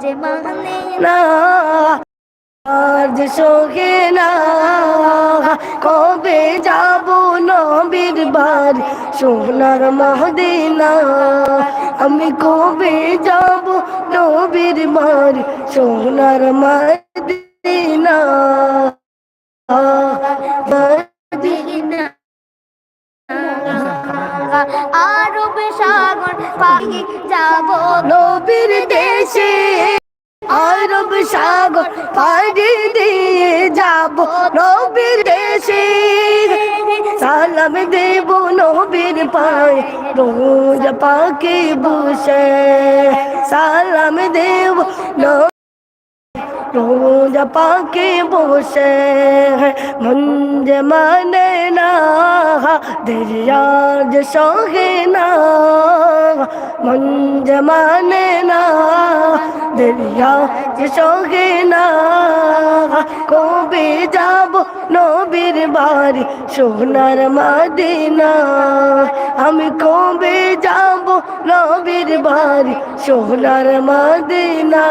যে মানে না আজ না কবে যাব নবীর বাড়ি সোনার মহদিনা আমি কবে যাব নবীর বাড়ি সোনার মহদিনা যাব নবীর দেশে। আরব সাগর পাড়ি দিয়ে যাব নবীর দেশে। সালাম দেব নবীর পায়ে, রোজ পাকে বসে। সালাম দেব নবীর রোজ পাকে বসে মঞ্জ মানে না দরিয়াজ সহে না মঞ্জ মানে না দরিয়াজ সহে না কবে যাব নবীর বাড়ি সোনার মাদিনা আমি কবে যাব নবীর বাড়ি? সোনার মাদিনা।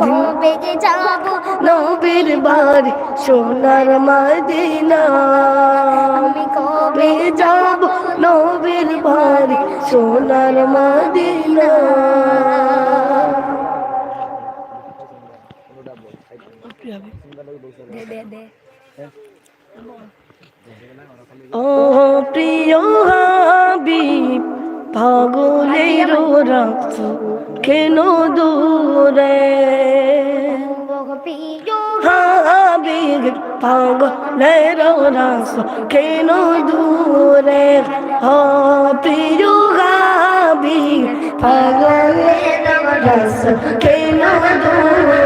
কবে যাব নবীর বাড়ি? সোনার মদিনা। আমি কবে যাব নবীর বাড়ি? সোনার মদিনা। দে দে দে। ও প্রিয় হাবিব, পাগলের রাখছ কেন দূরে? হাবিব, পাগলের রাখছ কেন দূরে? ও প্রিয় হাবিব, পাগলের রাখছ কেন দূরে?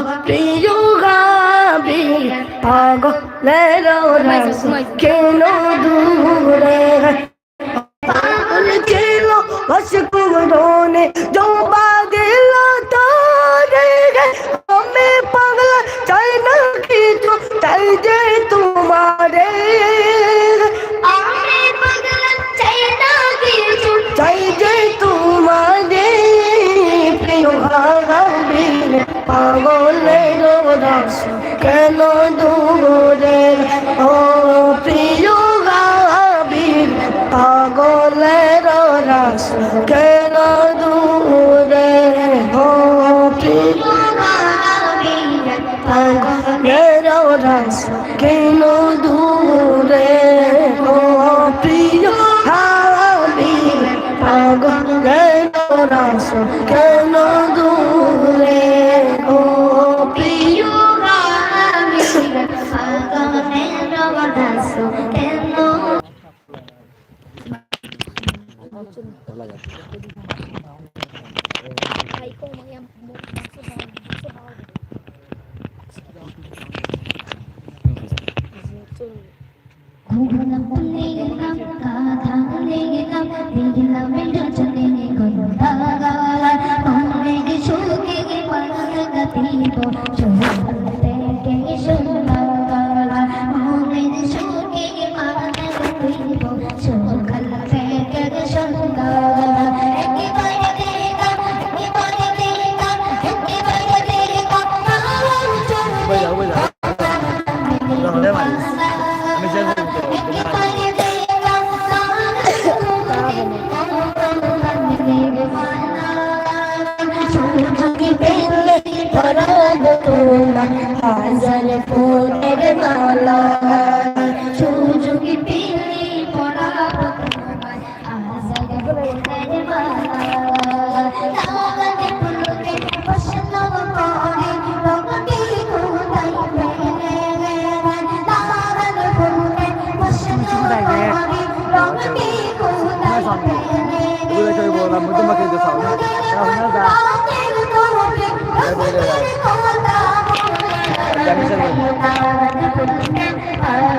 ও প্রিয় গাবি পাগলের রাস কেন দূরে পাগল ছিল অসকুরনে জোবা Google, Google, Google, Google, Google, Google, Google, Google, Google, Google, করুণা, হাজার ফুটের মালা সুযোগ পেলে পড়াব হাজার ফুটের মালা Mungkin makin kesal. Karena dah. যা জানি স্যার সকল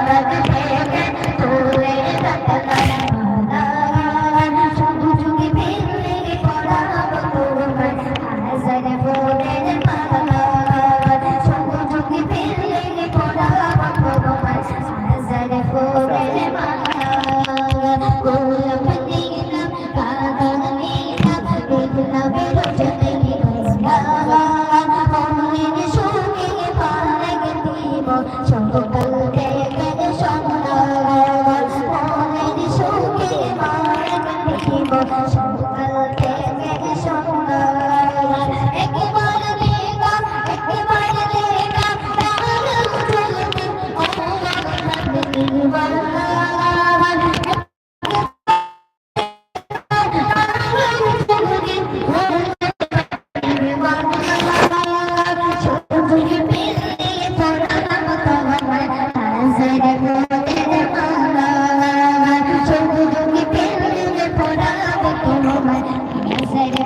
कि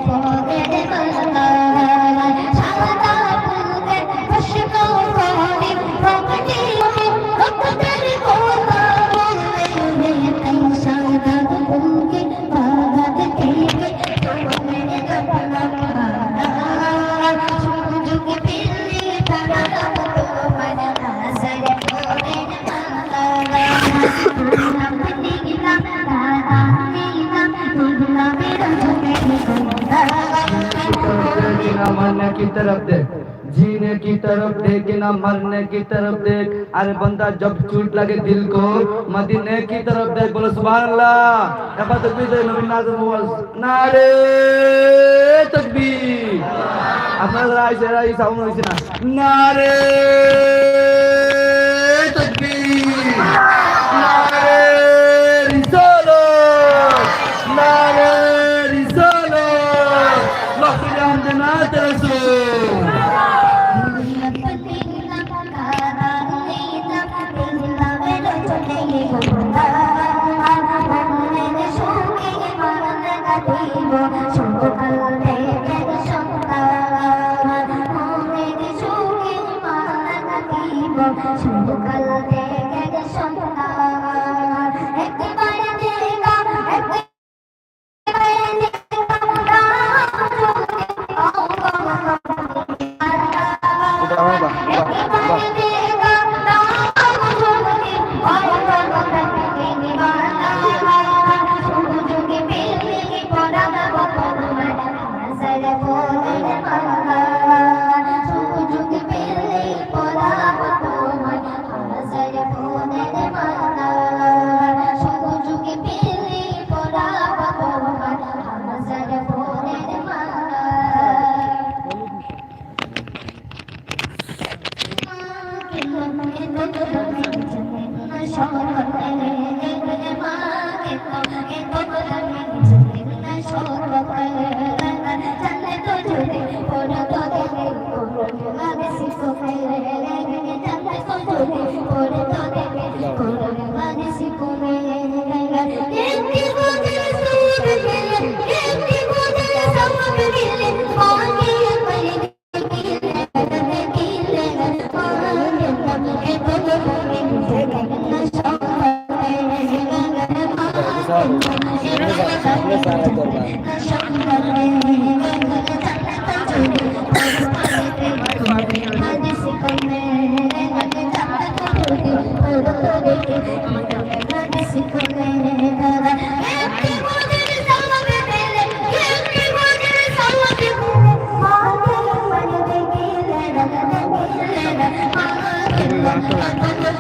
तरफ देख कि ना मरने की तरफ देख अरे बंदा जब चोट लगे दिल को मदीने की तरफ देख बोलो सुभान अल्लाह एबा तकबीर दे नबी नाज़ मुआज नारे तकबीर আপনারা আইছে এই সাউন্ড হইছে না নারে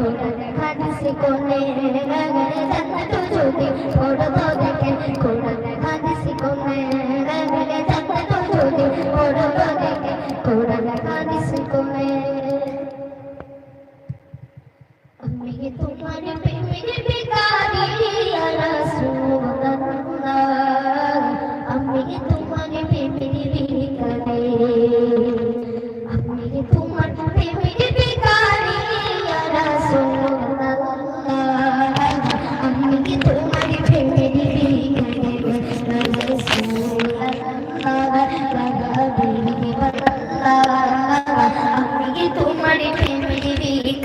দেখে কোরআন হাদিস কোলে জান্নাত যদি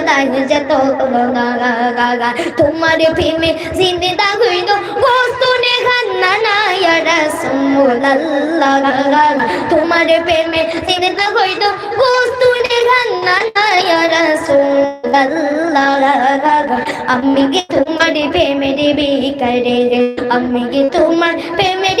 তাই যত তোমার প্রেমে জিন্দা হইল বস্তু দেখান না রাসূলুল্লাহ তোমার প্রেমে জিন্দা হইল বস্তু দেখান না রাসূলুল্লাহ আমি কি তোমার প্রেমের বিকারে আমি কি তোমার প্রেমের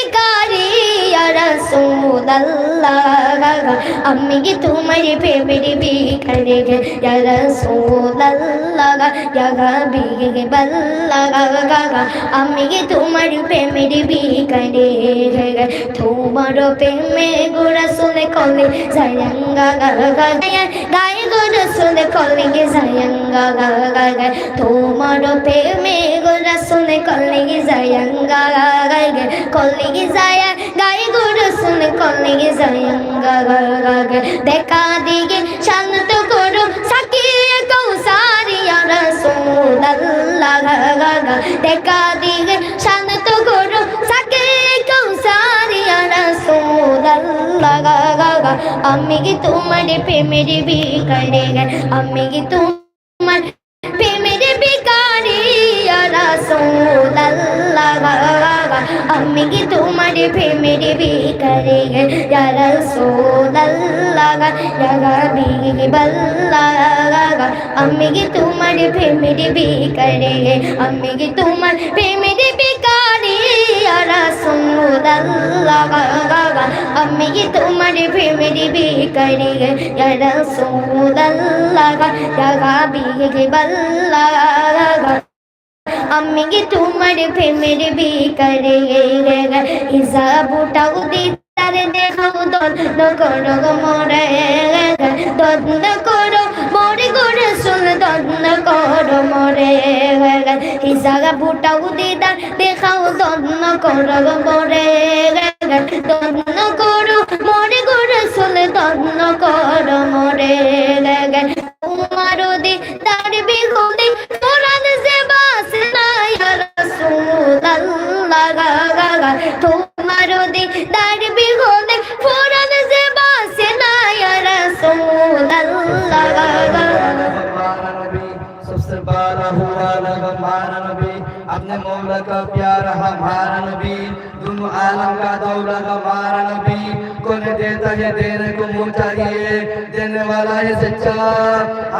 রাসূলুল্লাহ আমি কি তোমার প্রেমের বিকারে? রাসূলুল্লাহ ইয়া হাবিবাল্লাহ, আমি কি তোমার প্রেমের বিকারে? তোমার প্রেমে গোরা শুনে কলে জায়ঙ্গা, গায়ে গোরা শুনে কলে গে জায়ঙ্গা, তোমার প্রেমে গোরা শুনে কলে গে জায়ঙ্গা, কলে গে যায়, গায়ে গোরা শুনে কলে জায়ঙ্গা দেখা দিকে শান্ত করো সাকিয়ে কৌসারিয়া রাসূলুল্লাহ দেখা দিকে শান্ত করো সাকিয়ে কৌসারিয়া রাসূলুল্লাহ আমি কি তোমার প্রেমের বিকারে আমি কি তোমার প্রেমের বিকারে রাসূলুল্লাহ আমি কি তোমার প্রেমের বিকারে রাসূলুল্লাহ ইয়া হাবিবাল্লাহ আমি কি তোমার প্রেমের বিকারে আমি কি তোমার প্রেমের বিকারে রাসূলুল্লাহ আমি কি তোমার প্রেমের বিকারে রাসূলুল্লাহ ইয়া হাবিবাল্লাহ আমি কি তোমার প্রেমের বিকারে হিসাব উঠাও দিতারে দেখাও দ্বন্দ্ব করো মোরে দ্বন্দ্ব করো মোরে করে শুন দ্বন্দ্ব করো মোরে হিসাব উঠাও দিতার দেখাও দ্বন্দ্ব করো মোরে দ্বন্দ্ব করো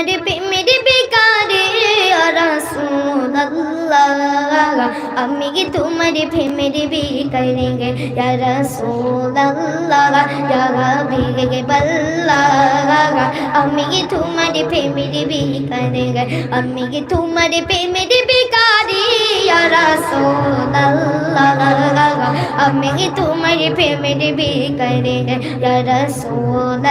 তোমার প্রেমের বেকারে আমি তোমার প্রেমের বেকারে গে রসুল আল্লাহ বিগে বল্লাহ আমি তোমার প্রেমের বেকারে আমি তোমার প্রেমের বেকারে রসুল আল্লাহ আমি তোমার প্রেমের বেকারে গে রসুল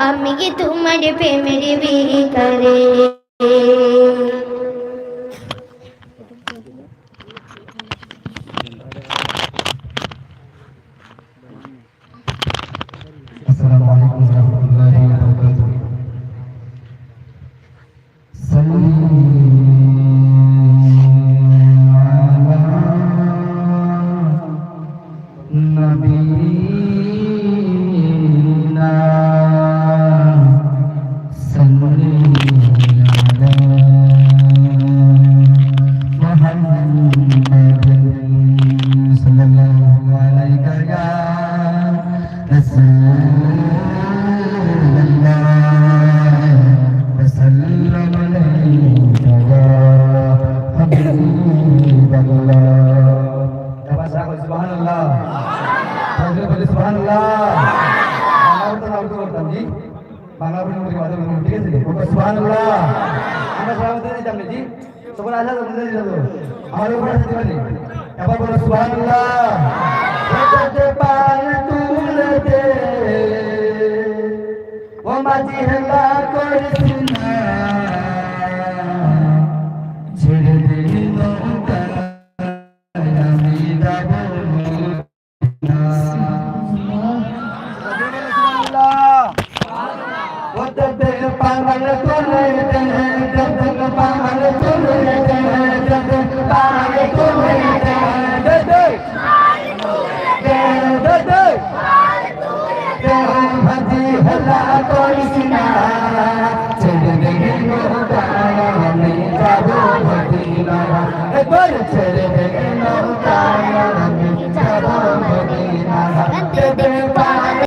আমি কি তোমার প্রেমের বিকারে